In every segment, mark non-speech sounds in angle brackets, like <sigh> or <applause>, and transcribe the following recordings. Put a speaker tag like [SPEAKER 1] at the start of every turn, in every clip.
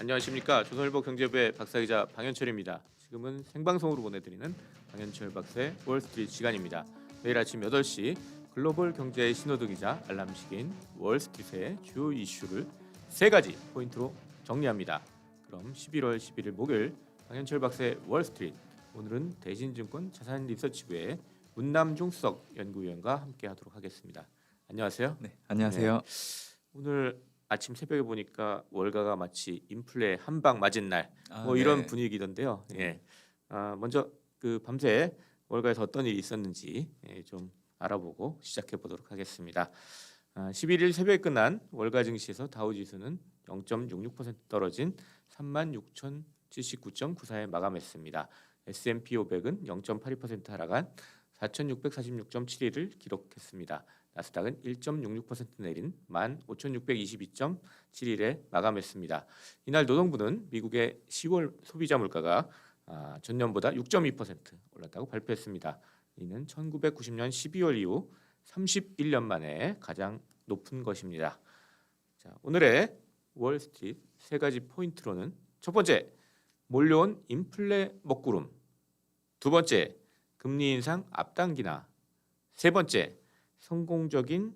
[SPEAKER 1] 안녕하십니까 조선일보 경제부의 박사기자 방현철입니다. 지금은 생방송으로 보내드리는 방현철 박사의 월스트리트 시간입니다. 매일 아침 8시 글로벌 경제의 신호등이자 알람시계인 월스트리트의 주요 이슈를 세 가지 포인트로 정리합니다. 그럼 11월 11일 목요일 방현철 박사의 월스트리트 오늘은 대신증권 자산리서치부의 문남중 수석 연구위원과 함께하도록 하겠습니다. 안녕하세요.
[SPEAKER 2] 네, 안녕하세요.
[SPEAKER 1] 오늘 아침 새벽에 보니까 월가가 마치 인플레 한 방 맞은 날
[SPEAKER 2] 아,
[SPEAKER 1] 뭐 이런
[SPEAKER 2] 네.
[SPEAKER 1] 분위기던데요. 예. 아, 먼저 그 밤새 월가에서 어떤 일이 있었는지 예, 좀 알아보고 시작해 보도록 하겠습니다. 아, 11일 새벽에 끝난 월가 증시에서 다우 지수는 0.66% 떨어진 36,079.94에 마감했습니다. S&P 500은 0.82% 하락한 4,646.71을 기록했습니다. 나스닥은 1.66% 내린 15,622.71에 마감했습니다. 이날 노동부는 미국의 10월 소비자 물가가 아, 전년보다 6.2% 올랐다고 발표했습니다. 이는 1990년 12월 이후 31년 만에 가장 높은 것입니다. 자, 오늘의 월스트리트 세 가지 포인트로는 첫 번째 몰려온 인플레 먹구름, 두 번째 금리 인상 앞당기나, 세 번째 성공적인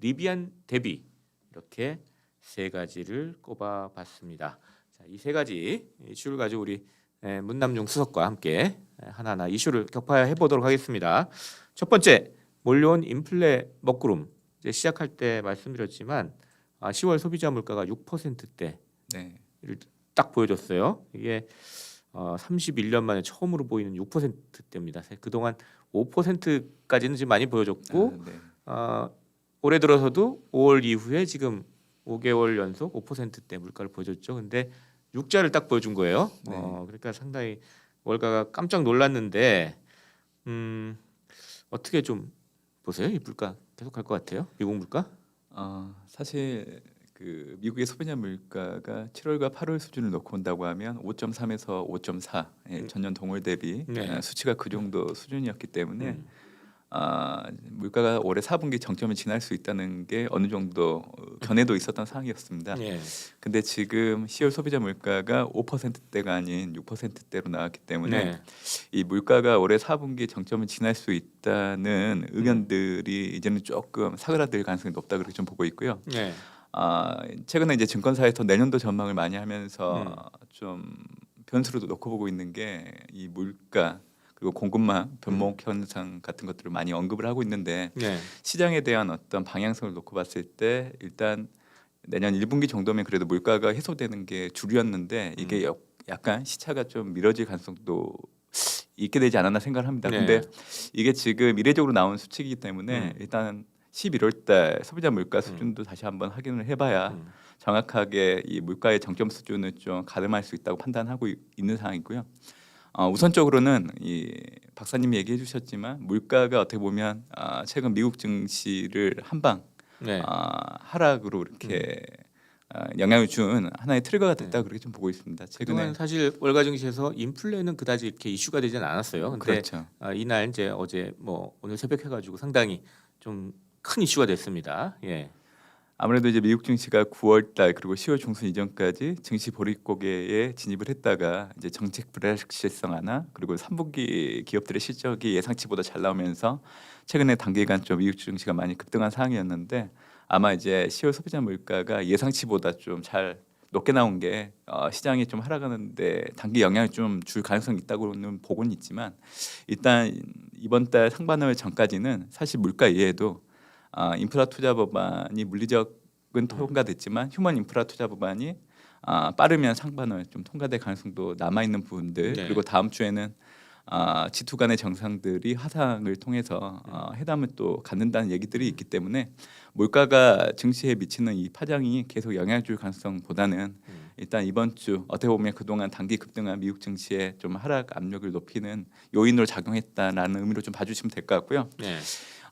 [SPEAKER 1] 리비안 대비 이렇게 세 가지를 꼽아봤습니다. 자, 이 세 가지 이슈를 가지고 우리 에, 문남중 수석과 함께 에, 하나하나 이슈를 격파해 보도록 하겠습니다. 첫 번째 몰려온 인플레 먹구름 이제 시작할 때 말씀드렸지만 아, 10월 소비자 물가가 6%대
[SPEAKER 2] 네.
[SPEAKER 1] 딱 보여줬어요. 이게 어, 31년 만에 처음으로 보이는 6%대입니다. 그동안 5%까지는 지금 많이 보여줬고
[SPEAKER 2] 아, 네.
[SPEAKER 1] 어, 올해 들어서도 5월 이후에 지금 5개월 연속 5%대 물가를 보여줬죠. 근데 6자를 딱 보여준 거예요.
[SPEAKER 2] 네.
[SPEAKER 1] 어, 그러니까 상당히 월가가 깜짝 놀랐는데 음, 어떻게 좀 보세요? 이 물가 계속 갈것 같아요? 미국 물가?
[SPEAKER 2] 어, 사실 그 미국의 소비자 물가가 7월과 8월 수준을 놓고 온다고 하면 5.3에서 5.4 예,
[SPEAKER 1] 음.
[SPEAKER 2] 전년 동월 대비
[SPEAKER 1] 네.
[SPEAKER 2] 아, 수치가 그 정도 수준이었기 때문에
[SPEAKER 1] 음.
[SPEAKER 2] 아, 물가가 올해 4분기 정점을 지날 수 있다는 게 어느 정도 어, 견해도 있었던 상황이었습니다.
[SPEAKER 1] 예.
[SPEAKER 2] 근데 지금 10월 소비자 물가가 5%대가 아닌 6%대로 나왔기 때문에
[SPEAKER 1] 네.
[SPEAKER 2] 이 물가가 올해 4분기 정점을 지날 수 있다는 의견들이 이제는 조금 사그라들 가능성이 높다 그렇게 좀 보고 있고요.
[SPEAKER 1] 네.
[SPEAKER 2] 아 최근에 이제 증권사에서 내년도 전망을 많이 하면서
[SPEAKER 1] 음.
[SPEAKER 2] 좀 변수로도 놓고 보고 있는 게 이 물가 그리고 공급망 변목 현상 같은 것들을 많이 언급을 하고 있는데
[SPEAKER 1] 네.
[SPEAKER 2] 시장에 대한 어떤 방향성을 놓고 봤을 때 일단 내년 1분기 정도면 그래도 물가가 해소되는 게 주류였는데 이게
[SPEAKER 1] 음.
[SPEAKER 2] 역- 약간 시차가 좀 미뤄질 가능성도 있게 되지 않았나 생각을 합니다.
[SPEAKER 1] 네.
[SPEAKER 2] 근데 이게 지금 이례적으로 나온 수치이기 때문에
[SPEAKER 1] 음.
[SPEAKER 2] 일단 11월 달 소비자 물가 수준도 다시 한번 확인을 해봐야
[SPEAKER 1] 음.
[SPEAKER 2] 정확하게 이 물가의 정점 수준을 좀 가늠할 수 있다고 판단하고 이- 있는 상황이고요. 어, 우선적으로는 이 박사님이 얘기해 주셨지만 물가가 어떻게 보면 아, 최근 미국 증시를 한방
[SPEAKER 1] 네.
[SPEAKER 2] 아, 하락으로 이렇게 아, 영향을 준 하나의 트리거가 됐다 그렇게 좀 보고 있습니다. 최근에
[SPEAKER 1] 사실 월가 증시에서 인플레는 그다지 이렇게 이슈가 되지는 않았어요. 근데
[SPEAKER 2] 그렇죠.
[SPEAKER 1] 아, 이날 이제 어제 뭐 오늘 새벽 해가지고 상당히 좀 큰 이슈가 됐습니다. 예.
[SPEAKER 2] 아무래도 이제 미국 증시가 9월 달 그리고 10월 중순 이전까지 증시 보릿고개에 진입을 했다가 이제 정책 불확실성 하나 그리고 3분기 기업들의 실적이 예상치보다 잘 나오면서 최근에 단기간 좀 미국 증시가 많이 급등한 상황이었는데 아마 이제 10월 소비자 물가가 예상치보다 좀 잘 높게 나온 게 어, 시장이 좀 하락하는데 단기 영향을 좀줄 가능성이 있다고는 보고는 있지만 일단 이번 달 상반월 전까지는 사실 물가 이외에도 아, 인프라 투자 법안이 물리적은 통과됐지만 휴먼 인프라 투자 법안이 아, 빠르면 상반월 좀 통과될 가능성도 남아 있는 부분들
[SPEAKER 1] 네.
[SPEAKER 2] 그리고 다음 주에는 아, G2 간의 정상들이 화상을 통해서 어, 회담을 또 갖는다는 얘기들이 있기 때문에 물가가 증시에 미치는 이 파장이 계속 영향을 줄 가능성보다는
[SPEAKER 1] 음.
[SPEAKER 2] 일단 이번 주 어떻게 보면 그동안 단기 급등한 미국 증시에 좀 하락 압력을 높이는 요인으로 작용했다라는 의미로 좀 봐주시면 될 것 같고요.
[SPEAKER 1] 네.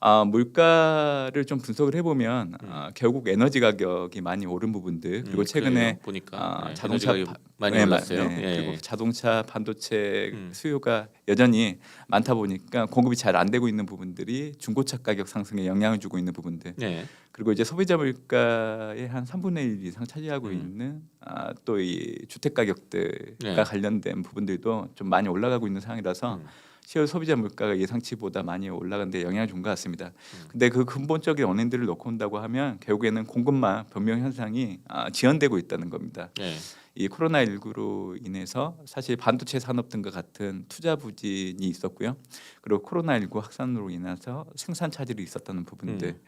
[SPEAKER 2] 아, 물가를 좀 분석을 해보면
[SPEAKER 1] 음.
[SPEAKER 2] 아, 결국 에너지 가격이 많이 오른 부분들 그리고
[SPEAKER 1] 음,
[SPEAKER 2] 최근에.
[SPEAKER 1] 보니까
[SPEAKER 2] 아,
[SPEAKER 1] 네,
[SPEAKER 2] 자동차 파-
[SPEAKER 1] 많이
[SPEAKER 2] 네,
[SPEAKER 1] 올랐어요.
[SPEAKER 2] 네,
[SPEAKER 1] 예.
[SPEAKER 2] 그리고 자동차 반도체
[SPEAKER 1] 음.
[SPEAKER 2] 수요가 여전히 많다 보니까 공급이 잘 안 되고 있는 부분들이 중고차 가격 상승에 영향을 주고 있는 부분들
[SPEAKER 1] 네.
[SPEAKER 2] 그리고 이제 소비자 물가의 한 3분의 1 이상 차지하고
[SPEAKER 1] 음.
[SPEAKER 2] 있는 아, 또 이 주택 가격들과
[SPEAKER 1] 네.
[SPEAKER 2] 관련된 부분들도 좀 많이 올라가고 있는 상황이라서
[SPEAKER 1] 음.
[SPEAKER 2] 10월 소비자 물가가 예상치보다 많이 올라간 데 영향을 준 것 같습니다.
[SPEAKER 1] 음.
[SPEAKER 2] 근데 그 근본적인 원인들을 놓고 온다고 하면 결국에는 공급망 변명 현상이 아, 지연되고 있다는 겁니다.
[SPEAKER 1] 네.
[SPEAKER 2] 이 코로나 19로 인해서 사실 반도체 산업 등과 같은 투자 부진이 있었고요. 그리고 코로나 19 확산으로 인해서 생산 차질이 있었다는 부분들.
[SPEAKER 1] 음.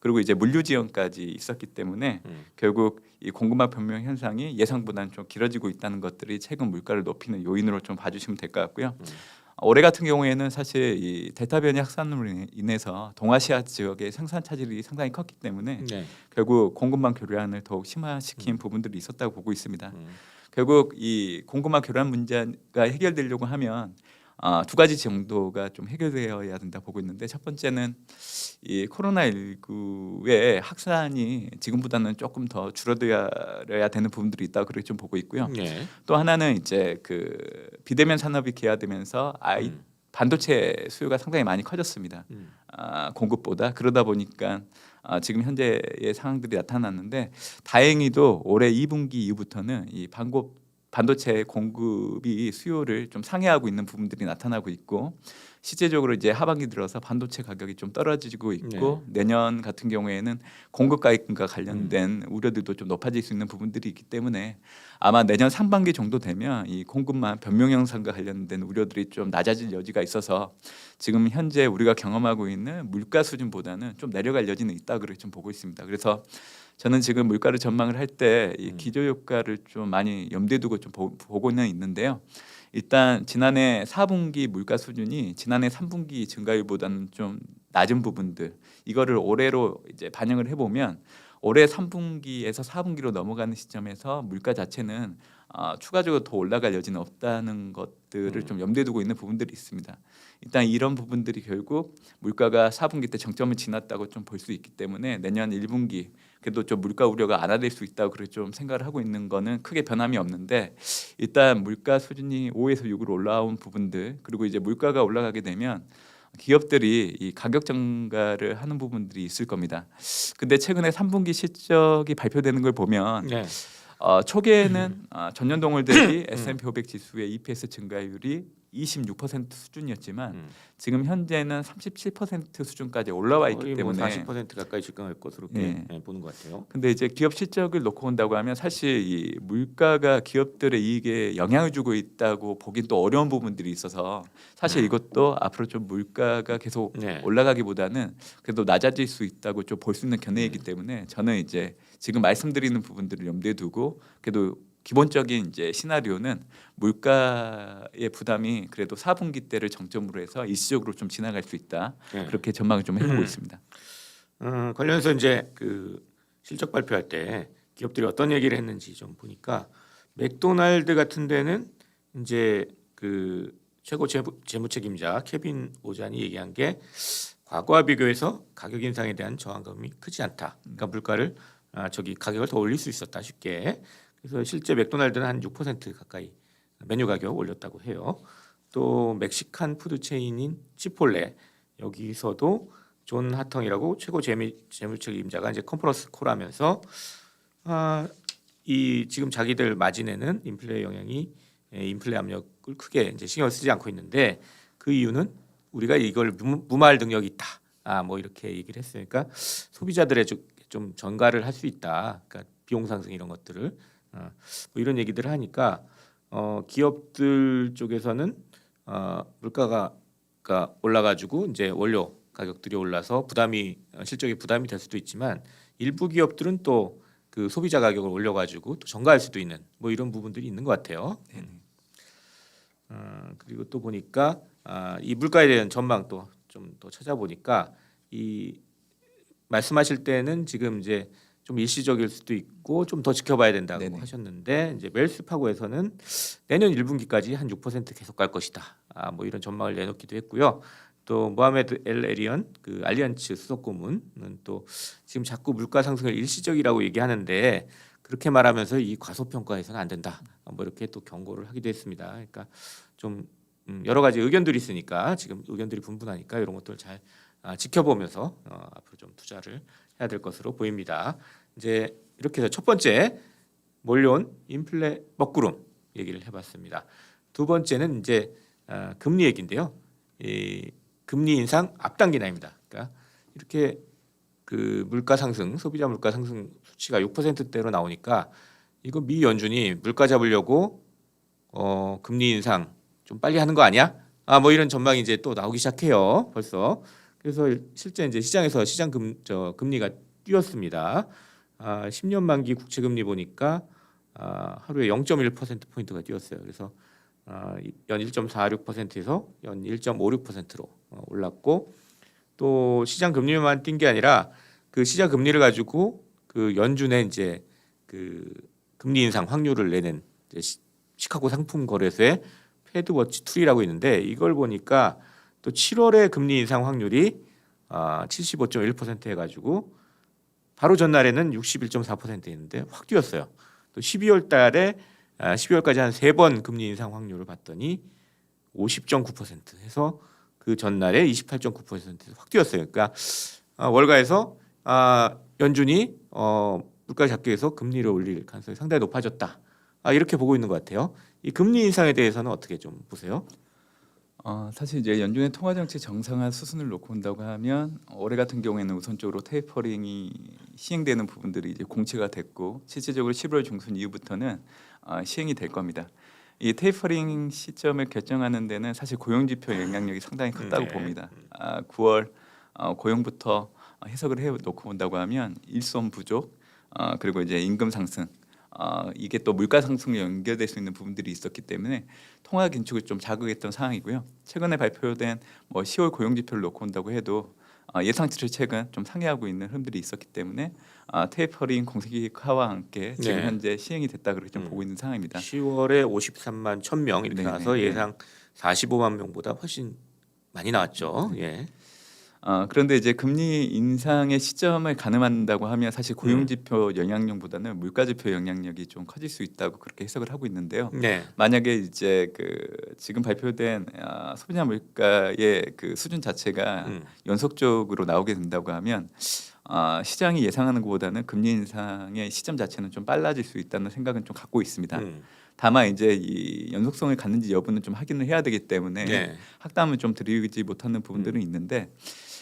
[SPEAKER 2] 그리고 이제 물류 지연까지 있었기 때문에
[SPEAKER 1] 음.
[SPEAKER 2] 결국 이 공급망 변명 현상이 예상보다는 좀 길어지고 있다는 것들이 최근 물가를 높이는 요인으로 좀 봐주시면 될 것 같고요.
[SPEAKER 1] 음.
[SPEAKER 2] 올해 같은 경우에는 사실 이 델타 변이 확산으로 인해- 인해서 동아시아 지역의 생산 차질이 상당히 컸기 때문에
[SPEAKER 1] 네.
[SPEAKER 2] 결국 공급망 교란을 더욱 심화시킨 부분들이 있었다고 보고 있습니다.
[SPEAKER 1] 음.
[SPEAKER 2] 결국 이 공급망 교란 문제가 해결되려고 하면 아, 두 가지 정도가 좀 해결되어야 된다 보고 있는데 첫 번째는 이 코로나 19의 확산이 지금보다는 조금 더 줄어들어야 되는 부분들이 있다고 그렇게 좀 보고 있고요.
[SPEAKER 1] 네.
[SPEAKER 2] 또 하나는 이제 그 비대면 산업이 기화되면서 아이
[SPEAKER 1] 음.
[SPEAKER 2] 반도체 수요가 상당히 많이 커졌습니다.
[SPEAKER 1] 음.
[SPEAKER 2] 아, 공급보다 그러다 보니까 아, 지금 현재의 상황들이 나타났는데 다행히도 올해 2분기 이후부터는 이 반고 반도체 공급이 수요를 좀 상회하고 있는 부분들이 나타나고 있고 실제적으로 이제 하반기 들어서 반도체 가격이 좀 떨어지고 있고 내년 같은 경우에는 공급 가격과 관련된 우려들도 좀 높아질 수 있는 부분들이 있기 때문에 아마 내년 상반기 정도 되면 이 공급만 변명 현상과 관련된 우려들이 좀 낮아질 여지가 있어서 지금 현재 우리가 경험하고 있는 물가 수준보다는 좀 내려갈 여지는 있다 그렇게 좀 보고 있습니다. 그래서 저는 지금 물가를 전망을 할때이
[SPEAKER 1] 음.
[SPEAKER 2] 기조 효과를 좀 많이 염두에 두고 좀 보, 보고는 있는데요. 일단 지난해 4분기 물가 수준이 지난해 3분기 증가율보다는 좀 낮은 부분들 이거를 올해로 이제 반영을 해보면 올해 3분기에서 4분기로 넘어가는 시점에서 물가 자체는 아, 추가적으로 더 올라갈 여지는 없다는 것들을
[SPEAKER 1] 음.
[SPEAKER 2] 좀 염두에 두고 있는 부분들이 있습니다. 일단 이런 부분들이 결국 물가가 4분기 때 정점을 지났다고 좀 볼 수 있기 때문에 내년 1분기 그래도 좀 물가 우려가 완화될 수 있다고 그렇게 좀 생각을 하고 있는 거는 크게 변함이 없는데 일단 물가 수준이 5에서 6으로 올라온 부분들 그리고 이제 물가가 올라가게 되면 기업들이 이 가격 증가를 하는 부분들이 있을 겁니다. 근데 최근에 3분기 실적이 발표되는 걸 보면
[SPEAKER 1] 네.
[SPEAKER 2] 어, 초기에는 <laughs> 어, 전년 동월 대비 S&P 500 지수의 EPS 증가율이 26% 수준이었지만
[SPEAKER 1] 음.
[SPEAKER 2] 지금 현재는 37% 수준까지 올라와 있기
[SPEAKER 1] 뭐
[SPEAKER 2] 때문에
[SPEAKER 1] 40% 가까이 직감할 것으로
[SPEAKER 2] 네.
[SPEAKER 1] 네, 보는 것 같아요.
[SPEAKER 2] 근데 이제 기업 실적을 놓고 온다고 하면 사실 이 물가가 기업들의 이익에 영향을 주고 있다고 보긴 또 어려운 부분들이 있어서 사실
[SPEAKER 1] 음.
[SPEAKER 2] 이것도 앞으로 좀 물가가 계속
[SPEAKER 1] 네.
[SPEAKER 2] 올라가기보다는 그래도 낮아질 수 있다고 좀 볼 수 있는 견해이기
[SPEAKER 1] 음.
[SPEAKER 2] 때문에 저는 이제 지금 말씀드리는 부분들을 염두에 두고 그래도 기본적인 이제 시나리오는 물가의 부담이 그래도 4분기 때를 정점으로 해서 일시적으로 좀 지나갈 수 있다
[SPEAKER 1] 네.
[SPEAKER 2] 그렇게 전망을 좀 해보고
[SPEAKER 1] 음.
[SPEAKER 2] 있습니다.
[SPEAKER 1] 음, 관련해서 이제 그 실적 발표할 때 기업들이 어떤 얘기를 했는지 좀 보니까 맥도날드 같은 데는 이제 그 최고 재무, 재무 책임자 케빈 오잔이 얘기한 게 과거와 비교해서 가격 인상에 대한 저항감이 크지 않다. 그러니까 물가를 아, 저기 가격을 더 올릴 수 있었다 쉽게. 그래서 실제 맥도날드는 한 6% 가까이 메뉴 가격 올렸다고 해요. 또 멕시칸 푸드 체인인 치폴레 여기서도 존 하텅이라고 최고 재무 재무책임자가 이제 컨퍼런스 콜하면서 아, 이 지금 자기들 마진에는 인플레 영향이 예, 인플레 압력을 크게 이제 신경 을 쓰지 않고 있는데 그 이유는 우리가 이걸 무, 무마할 능력이 있다. 아, 뭐 이렇게 얘기를 했으니까 소비자들의 좀, 좀 전가를 할 수 있다. 그러니까 비용 상승 이런 것들을 어, 뭐 이런 얘기들을 하니까 어, 기업들 쪽에서는 어, 물가가 가 올라가지고 이제 원료 가격들이 올라서 부담이 어, 실적에 부담이 될 수도 있지만 일부 기업들은 또 그 소비자 가격을 올려가지고 또 전가할 수도 있는 뭐 이런 부분들이 있는 것 같아요. 음. 어, 그리고 또 보니까 아, 이 물가에 대한 전망 또좀더 찾아보니까 이 말씀하실 때는 지금 이제 좀 일시적일 수도 있고 좀 더 지켜봐야 된다고
[SPEAKER 2] 네네.
[SPEAKER 1] 하셨는데 이제 멜스파고에서는 내년 1분기까지 한 6% 계속 갈 것이다. 아, 뭐 이런 전망을 내놓기도 했고요. 또 모하메드 엘 에리언 그 알리안츠 수석 고문은 또 지금 자꾸 물가 상승을 일시적이라고 얘기하는데 그렇게 말하면서 이 과소평가해서는 안 된다. 뭐 이렇게 또 경고를 하기도 했습니다. 그러니까 좀 음, 여러 가지 의견들이 있으니까 지금 의견들이 분분하니까 이런 것들 잘 아, 지켜보면서 어, 앞으로 좀 투자를 해야 될 것으로 보입니다. 이제 이렇게 해서 첫 번째 몰려온 인플레 먹구름 얘기를 해봤습니다. 두 번째는 이제 아, 금리 얘기인데요. 이 금리 인상 앞당긴 아입니다. 그러니까 이렇게 그 물가 상승, 소비자 물가 상승 수치가 6%대로 나오니까 이거 미 연준이 물가 잡으려고 어 금리 인상 좀 빨리 하는 거 아니야? 아 뭐 이런 전망이 이제 또 나오기 시작해요. 벌써. 그래서 실제 이제 시장에서 시장 금 저 금리가 뛰었습니다. 아 10년 만기 국채 금리 보니까 아 하루에 0.1% 포인트가 뛰었어요. 그래서 아, 연 1.46%에서 연 1.56%로 어, 올랐고 또 시장 금리만 뛴 게 아니라 그 시장 금리를 가지고 그 연준의 이제 그 금리 인상 확률을 내는 시, 시카고 상품 거래소의 패드워치 툴이라고 있는데 이걸 보니까 또 7월에 금리 인상 확률이 아 75.1% 해가지고 바로 전날에는 61.4%였는데 확 뛰었어요. 또 12월 달에 아, 12월까지 한 세 번 금리 인상 확률을 봤더니 50.9% 해서 그 전날에 28.9%확 뛰었어요. 그러니까 아, 월가에서 아, 연준이 어, 물가 잡기 위해서 금리를 올릴 가능성이 상당히 높아졌다. 아, 이렇게 보고 있는 것 같아요. 이 금리 인상에 대해서는 어떻게 좀 보세요?
[SPEAKER 2] 어, 사실 이제 연준의 통화 정책 정상화 수순을 놓고 본다고 하면 올해 같은 경우에는 우선적으로 테이퍼링이 시행되는 부분들이 이제 공치가 됐고 실질적으로 11월 중순 이후부터는 어, 시행이 될 겁니다. 이 테이퍼링 시점을 결정하는 데는 사실 고용 지표 영향력이 상당히 컸다고
[SPEAKER 1] 네.
[SPEAKER 2] 봅니다. 아, 9월 어, 고용부터 해석을 해 놓고 본다고 하면 일손 부족 어, 그리고 이제 임금 상승 어, 이게 또 물가 상승에 연결될 수 있는 부분들이 있었기 때문에 통화 긴축을 좀 자극했던 상황이고요. 최근에 발표된 뭐 10월 고용 지표를 놓고 본다고 해도 어, 예상치를 최근 좀 상회하고 있는 흐름들이 있었기 때문에 아, 테이퍼링 공식화와 함께 지금
[SPEAKER 1] 네.
[SPEAKER 2] 현재 시행이 됐다 그렇게 좀
[SPEAKER 1] 음.
[SPEAKER 2] 보고 있는 상황입니다.
[SPEAKER 1] 10월에 53만 1,000명 이렇게
[SPEAKER 2] 네,
[SPEAKER 1] 나와서
[SPEAKER 2] 네, 네.
[SPEAKER 1] 예상 45만 명보다 훨씬 많이 나왔죠. 예.
[SPEAKER 2] 어, 그런데 이제 금리 인상의 시점을 가늠한다고 하면 사실 고용
[SPEAKER 1] 음.
[SPEAKER 2] 지표 영향력보다는 물가 지표 영향력이 좀 커질 수 있다고 그렇게 해석을 하고 있는데요.
[SPEAKER 1] 네.
[SPEAKER 2] 만약에 이제 그 지금 발표된 아, 소비자 물가의 그 수준 자체가
[SPEAKER 1] 음.
[SPEAKER 2] 연속적으로 나오게 된다고 하면 아, 시장이 예상하는 것보다는 금리 인상의 시점 자체는 좀 빨라질 수 있다는 생각은 좀 갖고 있습니다.
[SPEAKER 1] 음.
[SPEAKER 2] 다만 이제 이 연속성을 갖는지 여부는 좀 확인을 해야 되기 때문에
[SPEAKER 1] 네.
[SPEAKER 2] 학담을 좀 드리지 못하는 부분들은 있는데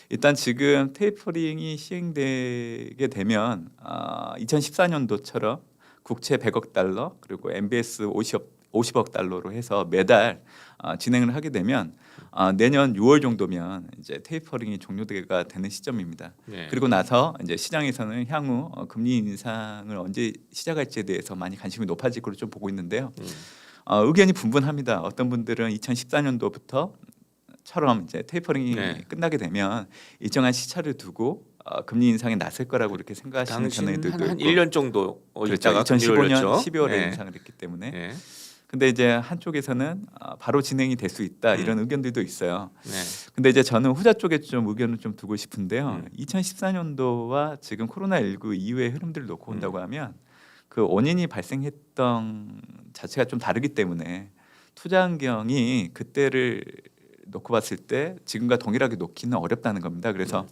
[SPEAKER 2] 일단 지금 테이퍼링이 시행되게 되면 아, 2014년도처럼 국채 100억 달러 그리고 MBS 50억 50억 달러로 해서 매달 아, 진행을 하게 되면 아, 내년 6월 정도면 이제 테이퍼링이 종료가 되는 시점입니다.
[SPEAKER 1] 네.
[SPEAKER 2] 그리고 나서 이제 시장에서는 향후 어, 금리 인상을 언제 시작할지에 대해서 많이 관심이 높아질 걸로 좀 보고 있는데요.
[SPEAKER 1] 음.
[SPEAKER 2] 어, 의견이 분분합니다. 어떤 분들은 2014년도부터 처럼 이제 테이퍼링이
[SPEAKER 1] 네.
[SPEAKER 2] 끝나게 되면 일정한 시차를 두고 어, 금리 인상에 나설 거라고 이렇게 생각하시는 견해들도
[SPEAKER 1] 한, 한
[SPEAKER 2] 있고
[SPEAKER 1] 1년 정도 어,
[SPEAKER 2] 그렇죠.
[SPEAKER 1] 있다가 금리를
[SPEAKER 2] 2015년
[SPEAKER 1] 올렸죠.
[SPEAKER 2] 12월에
[SPEAKER 1] 네.
[SPEAKER 2] 인상을 했기 때문에
[SPEAKER 1] 네.
[SPEAKER 2] 근데 이제 한쪽에서는 아, 바로 진행이 될 수 있다
[SPEAKER 1] 음.
[SPEAKER 2] 이런 의견들도 있어요.
[SPEAKER 1] 네.
[SPEAKER 2] 근데 이제 저는 후자 쪽에 좀 의견을 좀 두고 싶은데요.
[SPEAKER 1] 음.
[SPEAKER 2] 2014년도와 지금 코로나 19 이후의 흐름들을 놓고
[SPEAKER 1] 음.
[SPEAKER 2] 본다고 하면 그 원인이 발생했던 자체가 좀 다르기 때문에 투자 환경이 그때를 놓고 봤을 때 지금과 동일하게 놓기는 어렵다는 겁니다. 그래서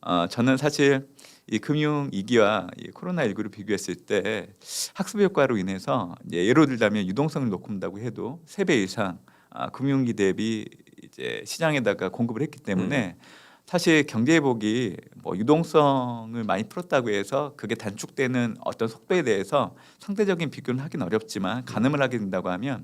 [SPEAKER 2] 어, 저는 사실 이 금융 위기와 이 코로나 19를 비교했을 때 학습 효과로 인해서 이제 예로 들자면 유동성을 본다고 해도 세 배 이상 아, 금융기 대비 이제 시장에다가 공급을 했기 때문에 사실 경제 회복이 뭐 유동성을 많이 풀었다고 해서 그게 단축되는 어떤 속도에 대해서 상대적인 비교는 하긴 어렵지만 가늠을 하게 된다고 하면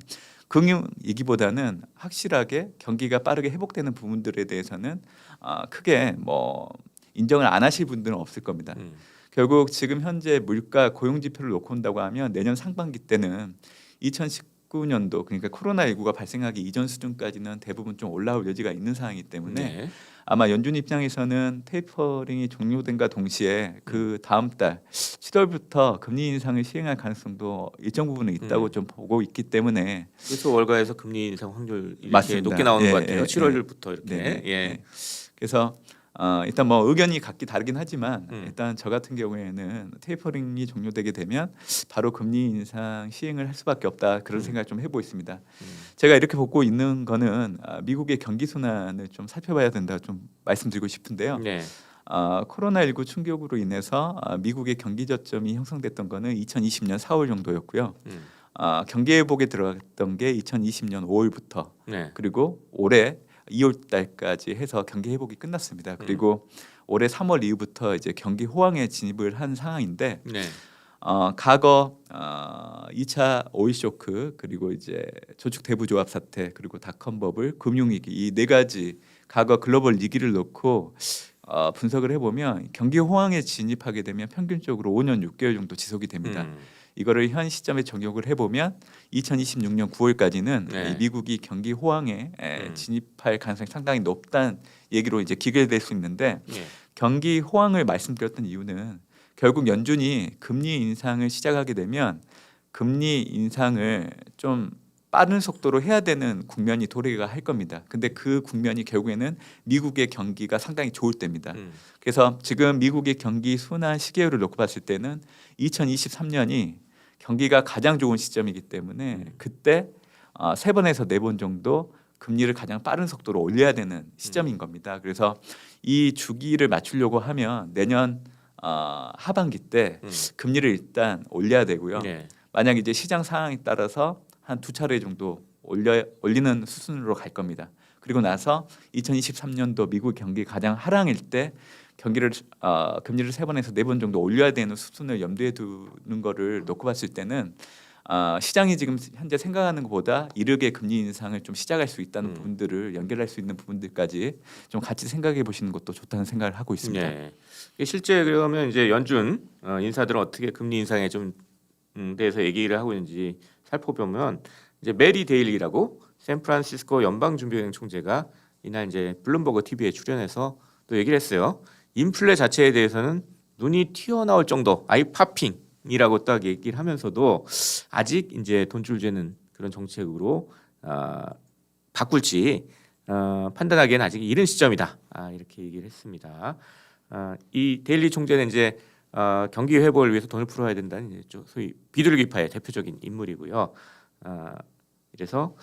[SPEAKER 2] 금융 위기보다는 확실하게 경기가 빠르게 회복되는 부분들에 대해서는 아, 크게 뭐 인정을 안 하실 분들은 없을 겁니다.
[SPEAKER 1] 음.
[SPEAKER 2] 결국 지금 현재 물가 고용 지표를 놓고 온다고 하면 내년 상반기 때는 2019년도 그러니까 코로나 19가 발생하기 이전 수준까지는 대부분 좀 올라올 여지가 있는 상황이기 때문에
[SPEAKER 1] 네.
[SPEAKER 2] 아마 연준 입장에서는 테이퍼링이 종료된과 동시에 그 다음 달 7월부터 금리 인상을 시행할 가능성도 일정 부분은 있다고
[SPEAKER 1] 음.
[SPEAKER 2] 좀 보고 있기 때문에
[SPEAKER 1] 그래서 월가에서 금리 인상 확률 이렇게
[SPEAKER 2] 맞습니다.
[SPEAKER 1] 높게 나오는
[SPEAKER 2] 예,
[SPEAKER 1] 것 같아요.
[SPEAKER 2] 예,
[SPEAKER 1] 7월부터 이렇게.
[SPEAKER 2] 네,
[SPEAKER 1] 예.
[SPEAKER 2] 네. 그래서 어, 일단 뭐 의견이 각기 다르긴 하지만
[SPEAKER 1] 음.
[SPEAKER 2] 일단 저 같은 경우에는 테이퍼링이 종료되게 되면 바로 금리 인상 시행을 할 수밖에 없다 그런
[SPEAKER 1] 음.
[SPEAKER 2] 생각을 좀 해보고 있습니다.
[SPEAKER 1] 음.
[SPEAKER 2] 제가 이렇게 보고 있는 거는 아, 미국의 경기 순환을 좀 살펴봐야 된다 좀 말씀드리고 싶은데요.
[SPEAKER 1] 네.
[SPEAKER 2] 아, 코로나19 충격으로 인해서 아, 미국의 경기 저점이 형성됐던 거는 2020년 4월 정도였고요.
[SPEAKER 1] 음.
[SPEAKER 2] 아, 경기 회복에 들어갔던 게 2020년 5월부터
[SPEAKER 1] 네.
[SPEAKER 2] 그리고 올해 2월 달까지 해서 경기 회복이 끝났습니다. 그리고 올해 3월 이후부터 이제 경기 호황에 진입을 한 상황인데
[SPEAKER 1] 네.
[SPEAKER 2] 어, 과거 어, 2차 오일 쇼크 그리고 이제 조축 대부 조합 사태 그리고 닷컴 버블 금융 위기 이 네 가지 과거 글로벌 위기를 놓고 어, 분석을 해보면 경기 호황에 진입하게 되면 평균적으로 5년 6개월 정도 지속이 됩니다.
[SPEAKER 1] 음.
[SPEAKER 2] 이거를 현 시점에 적용을 해보면 2026년 9월까지는
[SPEAKER 1] 네.
[SPEAKER 2] 미국이 경기 호황에 에,
[SPEAKER 1] 음.
[SPEAKER 2] 진입할 가능성이 상당히 높다는 얘기로 이제 기결될 수 있는데
[SPEAKER 1] 예.
[SPEAKER 2] 경기 호황을 말씀드렸던 이유는 결국 연준이 금리 인상을 시작하게 되면 금리 인상을 좀 빠른 속도로 해야 되는 국면이 도래가 할 겁니다. 근데 그 국면이 결국에는 미국의 경기가 상당히 좋을 때입니다.
[SPEAKER 1] 음.
[SPEAKER 2] 그래서 지금 미국의 경기 순환 시계열을 놓고 봤을 때는 2023년이 경기가 가장 좋은 시점이기 때문에
[SPEAKER 1] 음.
[SPEAKER 2] 그때 어, 세 번에서 네 번 정도 금리를 가장 빠른 속도로 올려야 되는
[SPEAKER 1] 음.
[SPEAKER 2] 시점인 겁니다. 그래서 이 주기를 맞추려고 하면 내년 어, 하반기 때
[SPEAKER 1] 음.
[SPEAKER 2] 금리를 일단 올려야 되고요.
[SPEAKER 1] 네.
[SPEAKER 2] 만약 이제 시장 상황에 따라서 한 두 차례 정도 올려 올리는 수준으로 갈 겁니다. 그리고 나서 2023년도 미국 경기 가장 하락일 때 경기를 어, 금리를 세 번에서 네 번 정도 올려야 되는 수준을 염두에 두는 거를 놓고 봤을 때는 어, 시장이 지금 현재 생각하는 것보다 이르게 금리 인상을 좀 시작할 수 있다는
[SPEAKER 1] 음.
[SPEAKER 2] 부분들을 연결할 수 있는 부분들까지 좀 같이 생각해 보시는 것도 좋다는 생각을 하고 있습니다.
[SPEAKER 1] 네. 실제 그러면 이제 연준 어, 인사들은 어떻게 금리 인상에 좀 음, 대해서 얘기를 하고 있는지 살펴보면 이제 메리 데일리라고 샌프란시스코 연방준비은행 총재가 이날 이제 블룸버그 TV에 출연해서 또 얘기를 했어요. 인플레 자체에 대해서는 눈이 튀어나올 정도 아이 파핑이라고 딱 얘기를 하면서도 아직 이제 돈줄 재는 그런 정책으로 아, 바꿀지 어, 판단하기에는 아직 이른 시점이다. 아, 이렇게 얘기를 했습니다. 아, 이 데일리 총재는 이제 어, 경기 회복을 위해서 돈을 풀어야 된다는 이제 좀 소위 비둘기파의 대표적인 인물이고요. 아, 그래서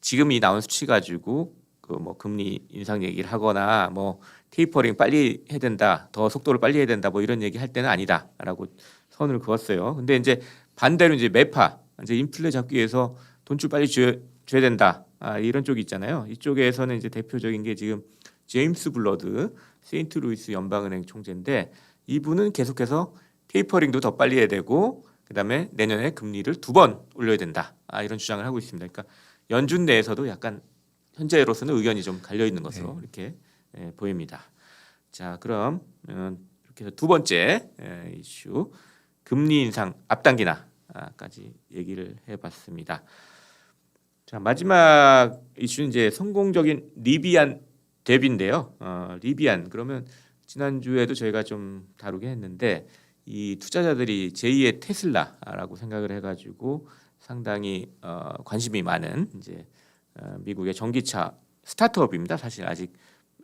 [SPEAKER 1] 지금 이 나온 수치 가지고 그 뭐 금리 인상 얘기를 하거나 뭐 테이퍼링 빨리 해야 된다, 더 속도를 빨리 해야 된다, 뭐 이런 얘기 할 때는 아니다라고 선을 그었어요. 근데 이제 반대로 이제 매파 이제 인플레 잡기 위해서 돈줄 빨리 줘야, 줘야 된다. 아, 이런 쪽이 있잖아요. 이쪽에서는 이제 대표적인 게 지금 제임스 블러드 세인트루이스 연방은행 총재인데 이분은 계속해서 테이퍼링도 더 빨리 해야 되고 그다음에 내년에 금리를 두 번 올려야 된다. 아, 이런 주장을 하고 있습니다. 그러니까 연준 내에서도 약간 현재로서는 의견이 좀 갈려 있는 것으로 이렇게 예, 보입니다. 자, 그럼 음, 이렇게 해서 두 번째 예, 이슈 금리 인상 앞당기나까지 얘기를 해봤습니다. 자 마지막 이슈는 이제 성공적인 리비안 대비인데요. 어, 리비안 그러면 지난 주에도 저희가 좀 다루게 했는데 이 투자자들이 제2의 테슬라라고 생각을 해가지고 상당히 어, 관심이 많은 이제 어, 미국의 전기차 스타트업입니다. 사실 아직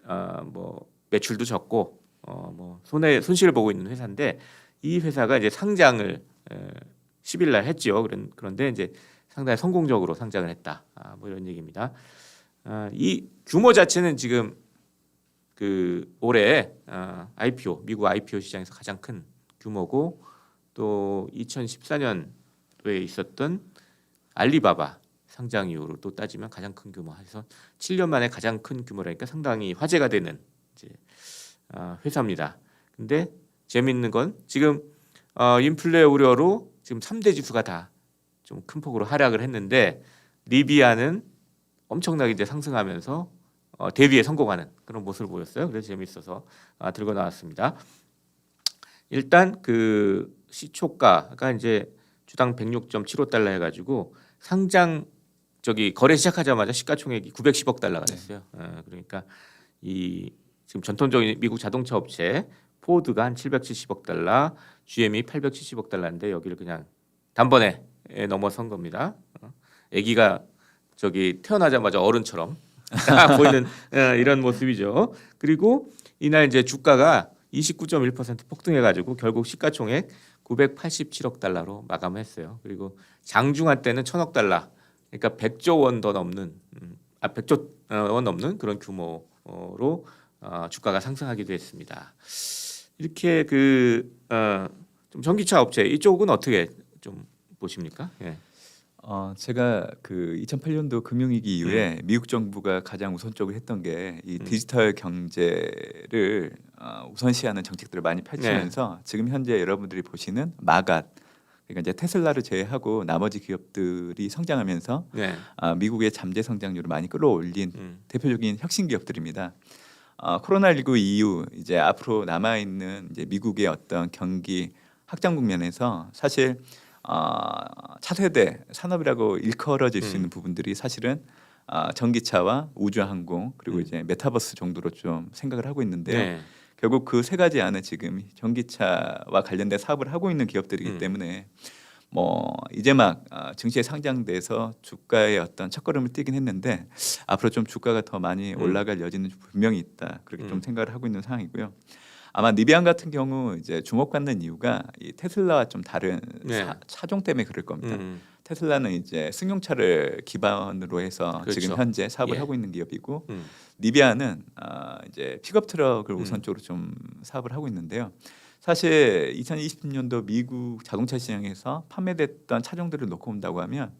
[SPEAKER 1] 어, 뭐 매출도 적고 어, 뭐 손해 손실을 보고 있는 회사인데 이 회사가 이제 상장을 에, 10일 날 했죠. 그런 그런데 이제 상당히 성공적으로 상장을 했다. 아, 뭐 이런 얘기입니다. 아, 이 규모 자체는 지금 그 올해 아, IPO 미국 IPO 시장에서 가장 큰 규모고 또 2014년도에 있었던 알리바바 상장 이후로 또 따지면 가장 큰 규모 해서 7년 만에 가장 큰 규모라니까 상당히 화제가 되는 이제 아, 회사입니다. 근데 재밌는 건 지금 어, 인플레 우려로 지금 3대 지수가 다 좀 큰 폭으로 하락을 했는데 리비아는 엄청나게 이제 상승하면서 어, 대비에 성공하는 그런 모습을 보였어요. 그래서 재밌어서 아, 들고 나왔습니다. 일단 그 시초가가 이제 주당 106.75달러 해가지고 상장 저기 거래 시작하자마자 시가총액이 910억 달러가 됐어요. 어, 그러니까 이 지금 전통적인 미국 자동차 업체 포드가 한 770억 달러, GM이 870억 달러인데 여기를 그냥 단번에 에, 넘어선 겁니다. 어. 아기가 저기 태어나자마자 어른처럼 딱 보이는 어, 이런 모습이죠. 그리고 이날 이제 주가가 29.1% 폭등해가지고 결국 시가총액 987억 달러로 마감했어요. 그리고 장중한 때는 1천억 달러, 그러니까 100조 원 더 넘는, 음, 아 100조 어, 원 넘는 그런 규모로 어, 주가가 상승하기도 했습니다. 이렇게 그좀 전기차 업체 이쪽은 어떻게 좀 보십니까? 예.
[SPEAKER 2] 어, 제가 그 2008년도 금융위기 이후에 미국 정부가 가장 우선적으로 했던 게이
[SPEAKER 1] 음.
[SPEAKER 2] 디지털 경제를 어, 우선시하는 정책들을 많이 펼치면서 지금 현재 여러분들이 보시는 마갓 그러니까 이제 테슬라를 제외하고 나머지 기업들이 성장하면서
[SPEAKER 1] 네.
[SPEAKER 2] 아, 미국의 잠재 성장률을 많이 끌어올린
[SPEAKER 1] 음.
[SPEAKER 2] 대표적인 혁신 기업들입니다. 어, 코로나19 이후 이제 앞으로 남아 있는 이제 미국의 어떤 경기 확장 국면에서 사실 어, 차세대 산업이라고 일컬어질 수
[SPEAKER 1] 음.
[SPEAKER 2] 있는 부분들이 사실은 어, 전기차와 우주항공 그리고
[SPEAKER 1] 음.
[SPEAKER 2] 이제 메타버스 정도로 좀 생각을 하고 있는데요.
[SPEAKER 1] 네.
[SPEAKER 2] 결국 그 세 가지 안에 지금 전기차와 관련된 사업을 하고 있는 기업들이기
[SPEAKER 1] 음.
[SPEAKER 2] 때문에 뭐 이제 막 아, 증시에 상장돼서 주가의 어떤 첫걸음을 뛰긴 했는데 앞으로 좀 주가가 더 많이
[SPEAKER 1] 음.
[SPEAKER 2] 올라갈 여지는 분명히 있다 그렇게
[SPEAKER 1] 음.
[SPEAKER 2] 좀 생각을 하고 있는 상황이고요. 아마 니비안 같은 경우 이제 주목받는 이유가 이 테슬라와 좀 다른
[SPEAKER 1] 네.
[SPEAKER 2] 사- 차종 때문에 그럴 겁니다.
[SPEAKER 1] 음.
[SPEAKER 2] 테슬라는 이제 승용차를 기반으로 해서
[SPEAKER 1] 그렇죠.
[SPEAKER 2] 지금 현재 사업을
[SPEAKER 1] 예.
[SPEAKER 2] 하고 있는 기업이고
[SPEAKER 1] 음.
[SPEAKER 2] 니비아는 아, 이제 픽업 트럭을
[SPEAKER 1] 음.
[SPEAKER 2] 우선적으로 좀 사업을 하고 있는데요. 사실 2020년도 미국 자동차 시장에서 판매됐던 차종들을 놓고 본다고 하면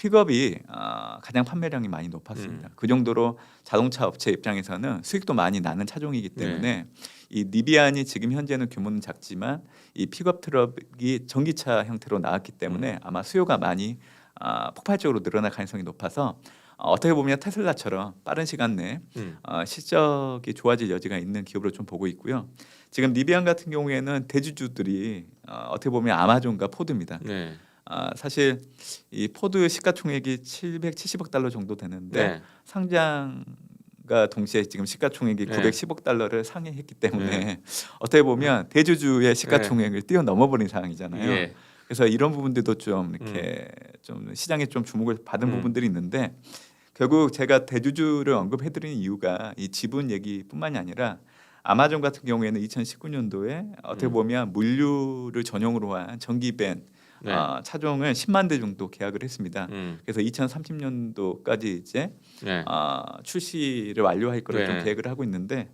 [SPEAKER 2] 픽업이 아, 가장 판매량이 많이 높았습니다.
[SPEAKER 1] 음.
[SPEAKER 2] 그 정도로 자동차 업체 입장에서는 수익도 많이 나는 차종이기
[SPEAKER 1] 네.
[SPEAKER 2] 때문에 이 니비안이 지금 현재는 규모는 작지만 이 픽업 트럭이 전기차 형태로 나왔기 때문에
[SPEAKER 1] 음.
[SPEAKER 2] 아마 수요가 많이 아, 폭발적으로 늘어날 가능성이 높아서 어, 어떻게 보면 테슬라처럼 빠른 시간 내에
[SPEAKER 1] 음.
[SPEAKER 2] 어, 실적이 좋아질 여지가 있는 기업으로 좀 보고 있고요. 지금 니비안 같은 경우에는 대주주들이 어, 어떻게 보면 아마존과 포드입니다.
[SPEAKER 1] 네.
[SPEAKER 2] 아, 사실 이 포드 시가총액이 770억 달러 정도 되는데
[SPEAKER 1] 네.
[SPEAKER 2] 상장과 동시에 지금 시가총액이
[SPEAKER 1] 네.
[SPEAKER 2] 910억 달러를 상회했기 때문에 <laughs> 어떻게 보면 대주주의 시가총액을 뛰어넘어 버린 상황이잖아요.
[SPEAKER 1] 예.
[SPEAKER 2] 그래서 이런 부분들도 좀 이렇게 좀 시장에 좀 주목을 받은
[SPEAKER 1] 음.
[SPEAKER 2] 부분들이 있는데 결국 제가 대주주를 언급해드리는 이유가 이 지분 얘기뿐만이 아니라 아마존 같은 경우에는 2019년도에 어떻게
[SPEAKER 1] 음.
[SPEAKER 2] 보면 물류를 전용으로 한 전기밴
[SPEAKER 1] 네.
[SPEAKER 2] 어, 차종을 10만 대 정도 계약을 했습니다.
[SPEAKER 1] 음.
[SPEAKER 2] 그래서 2030년도까지 이제
[SPEAKER 1] 네.
[SPEAKER 2] 어, 출시를 완료할 거를 좀
[SPEAKER 1] 네.
[SPEAKER 2] 계획을 하고 있는데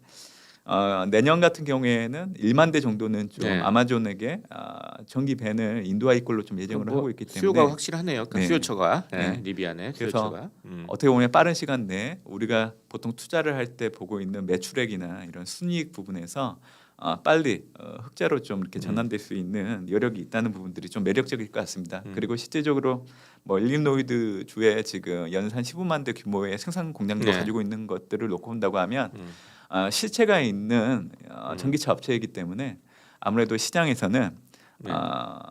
[SPEAKER 2] 어, 내년 같은 경우에는 1만 대 정도는 좀
[SPEAKER 1] 네.
[SPEAKER 2] 아마존에게 어, 전기 밴을 인도할 걸로 좀 예정을
[SPEAKER 1] 뭐
[SPEAKER 2] 하고 있기 때문에
[SPEAKER 1] 수요가 확실하네요. 그러니까
[SPEAKER 2] 네.
[SPEAKER 1] 수요처가 네.
[SPEAKER 2] 네.
[SPEAKER 1] 리비안의 수요처가. 음.
[SPEAKER 2] 어떻게 보면 빠른 시간 내에 우리가 보통 투자를 할 때 보고 있는 매출액이나 이런 순이익 부분에서 어, 빨리 어, 흑자로 좀 이렇게
[SPEAKER 1] 음.
[SPEAKER 2] 전환될 수 있는 여력이 있다는 부분들이 좀 매력적일 것 같습니다.
[SPEAKER 1] 음.
[SPEAKER 2] 그리고 실제적으로 뭐 일리노이드 주에 지금 연산 15만 대 규모의 생산 공장도
[SPEAKER 1] 네.
[SPEAKER 2] 가지고 있는 것들을 놓고 본다고 하면
[SPEAKER 1] 음.
[SPEAKER 2] 어, 실체가 있는 어,
[SPEAKER 1] 음.
[SPEAKER 2] 전기차 업체이기 때문에 아무래도 시장에서는
[SPEAKER 1] 네.
[SPEAKER 2] 아,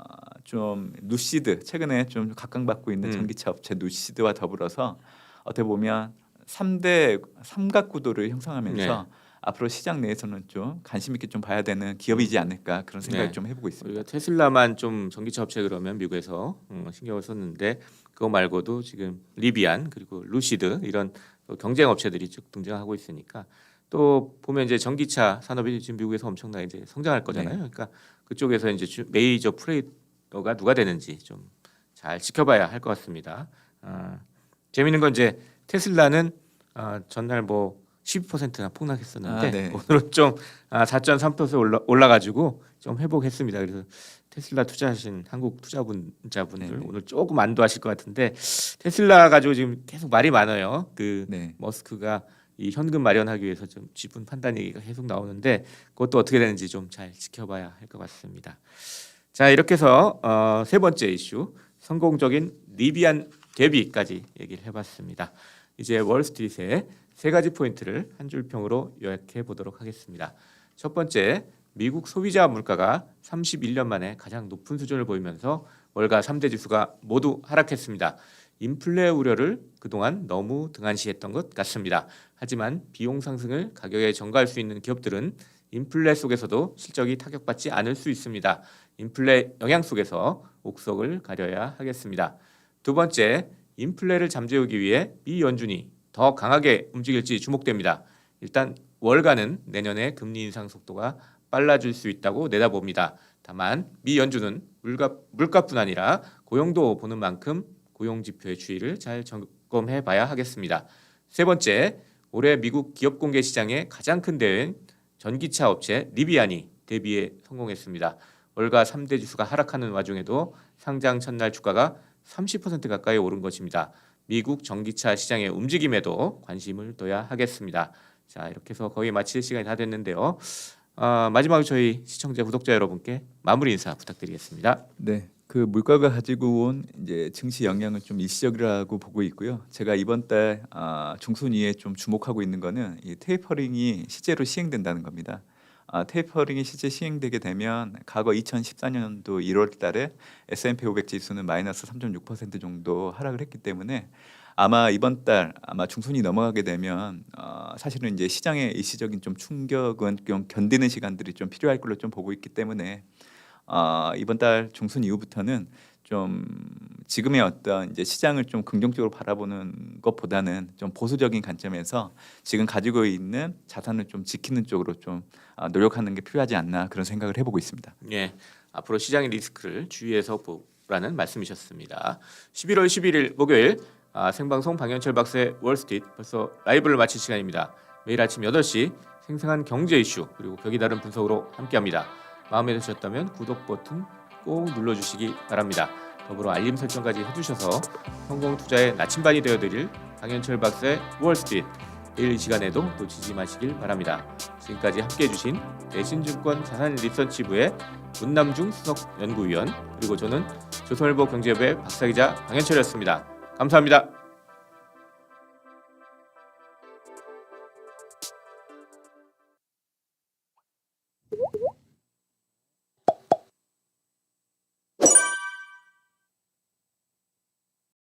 [SPEAKER 2] 좀 누시드 최근에 좀 각광받고 있는
[SPEAKER 1] 음.
[SPEAKER 2] 전기차 업체 누시드와 더불어서 어떻게 보면 3대 삼각 구도를 형성하면서
[SPEAKER 1] 네.
[SPEAKER 2] 앞으로 시장 내에서는 좀 관심 있게 좀 봐야 되는 기업이지 않을까 그런 생각을
[SPEAKER 1] 네.
[SPEAKER 2] 좀 해보고 있습니다.
[SPEAKER 1] 우리가 테슬라만 좀 전기차 업체 그러면 미국에서 음, 신경을 썼는데 그거 말고도 지금 리비안 그리고 루시드 이런 또 경쟁 업체들이 쭉 등장하고 있으니까 또 보면 이제 전기차 산업이 지금 미국에서 엄청나게 이제 성장할 거잖아요.
[SPEAKER 2] 네.
[SPEAKER 1] 그러니까 그쪽에서 이제 주- 메이저 플레이어가 누가 되는지 좀 잘 지켜봐야 할 것 같습니다. 아, 재미있는 건 이제 테슬라는 아, 전날 뭐 12%나 폭락했었는데
[SPEAKER 2] 아, 네.
[SPEAKER 1] 오늘은 좀 아, 4.3% 올라 올라가지고 좀 회복했습니다. 그래서 테슬라 투자하신 한국 투자분자분들
[SPEAKER 2] 네, 네.
[SPEAKER 1] 오늘 조금 안도하실 것 같은데 테슬라 가지고 지금 계속 말이 많아요. 그
[SPEAKER 2] 네.
[SPEAKER 1] 머스크가 이 현금 마련하기 위해서 좀 지분 판단 얘기가 계속 나오는데 그것도 어떻게 되는지 좀 잘 지켜봐야 할 것 같습니다. 자 이렇게 해서 어, 세 번째 이슈 성공적인 리비안 데뷔까지 얘기를 해봤습니다. 이제 월스트리트의 세 가지 포인트를 한 줄 평으로 요약해 보도록 하겠습니다. 첫 번째, 미국 소비자 물가가 31년 만에 가장 높은 수준을 보이면서 월가 3대 지수가 모두 하락했습니다. 인플레 우려를 그동안 너무 등한시했던 것 같습니다. 하지만 비용 상승을 가격에 전가할 수 있는 기업들은 인플레 속에서도 실적이 타격받지 않을 수 있습니다. 인플레 영향 속에서 옥석을 가려야 하겠습니다. 두 번째, 인플레를 잠재우기 위해 미 연준이 더 강하게 움직일지 주목됩니다. 일단 월가는 내년에 금리 인상 속도가 빨라질 수 있다고 내다봅니다. 다만 미 연준은 물가, 물가뿐 아니라 고용도 보는 만큼 고용 지표의 추이를 잘 점검해 봐야 하겠습니다. 세 번째, 올해 미국 기업 공개 시장의 가장 큰 대회인 전기차 업체 리비안이 대비에 성공했습니다. 월가 3대 지수가 하락하는 와중에도 상장 첫날 주가가 30% 가까이 오른 것입니다. 미국 전기차 시장의 움직임에도 관심을 둬야 하겠습니다. 자 이렇게 해서 거의 마칠 시간이 다 됐는데요. 아, 마지막으로 저희 시청자 구독자 여러분께 마무리 인사 부탁드리겠습니다.
[SPEAKER 2] 네. 그 물가가 가지고 온 이제 증시 영향은 좀 일시적이라고 보고 있고요. 제가 이번 달 아, 중순위에 좀 주목하고 있는 거는 이 테이퍼링이 실제로 시행된다는 겁니다. 아, 테이퍼링이 실제 시행되게 되면 과거 2014년도 1월 달에 S&P 500 지수는 마이너스 3.6% 정도 하락을 했기 때문에 아마 이번 달 아마 중순이 넘어가게 되면 어, 사실은 이제 시장의 일시적인 좀 충격은 좀 견디는 시간들이 좀 필요할 걸로 좀 보고 있기 때문에 어, 이번 달 중순 이후부터는 좀 지금의 어떤 이제 시장을 좀 긍정적으로 바라보는 것보다는 좀 보수적인 관점에서 지금 가지고 있는 자산을 좀 지키는 쪽으로 좀 아, 노력하는 게 필요하지 않나 그런 생각을 해보고 있습니다.
[SPEAKER 1] 예, 앞으로 시장의 리스크를 주의해서 보라는 말씀이셨습니다. 11월 11일 목요일 아, 생방송 방현철 박사의 월스트리트 벌써 라이브를 마칠 시간입니다. 매일 아침 8시 생생한 경제 이슈 그리고 격이 다른 분석으로 함께합니다. 마음에 드셨다면 구독 버튼 꼭 눌러주시기 바랍니다. 더불어 알림 설정까지 해주셔서 성공 투자의 나침반이 되어드릴 방현철 박사의 월스트리트 내일 이 시간에도 놓치지 마시길 바랍니다. 지금까지 함께해 주신 대신증권 자산 리서치부의 문남중 수석 연구위원 그리고 저는 조선일보 경제부의 박사기자 방현철이었습니다. 감사합니다.